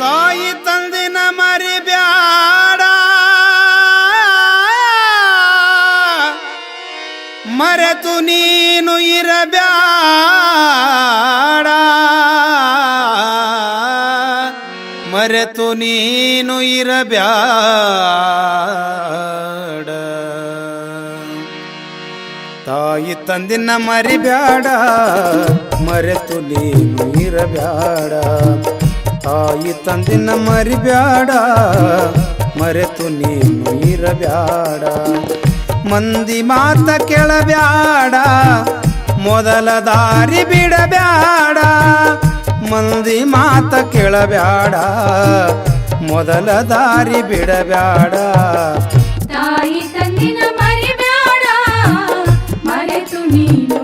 ತಾಯಿ ತಂದಿನ ಮರಿ ಬ್ಯಾಡ ಮರೆತು ನೀನು ಇರಬ್ಯಾಡ. ಮರೆತು ನೀನು ಇರಬ್ಯಾಡ. ತಾಯಿ ತಂದಿನ ಮರಿ ಬ್ಯಾಡ ಮರೆತು ನೀನು ಇರಬ್ಯಾಡ. ತಾಯಿ ತಂದಿನ ಮರಿಬ್ಯಾಡ, ಮರೆತು ನೀನು ಇರಬ್ಯಾಡ. ಮಂದಿ ಮಾತ ಕೇಳಬ್ಯಾಡ, ಮೊದಲ ದಾರಿ ಬಿಡಬ್ಯಾಡ. ಮಂದಿ ಮಾತ ಕೇಳಬ್ಯಾಡ, ಮೊದಲ ದಾರಿ ಬಿಡಬ್ಯಾಡ. ತಾಯಿ ತಂದಿನ ಮರಿಬ್ಯಾಡ, ಮರೆತು ನೀನು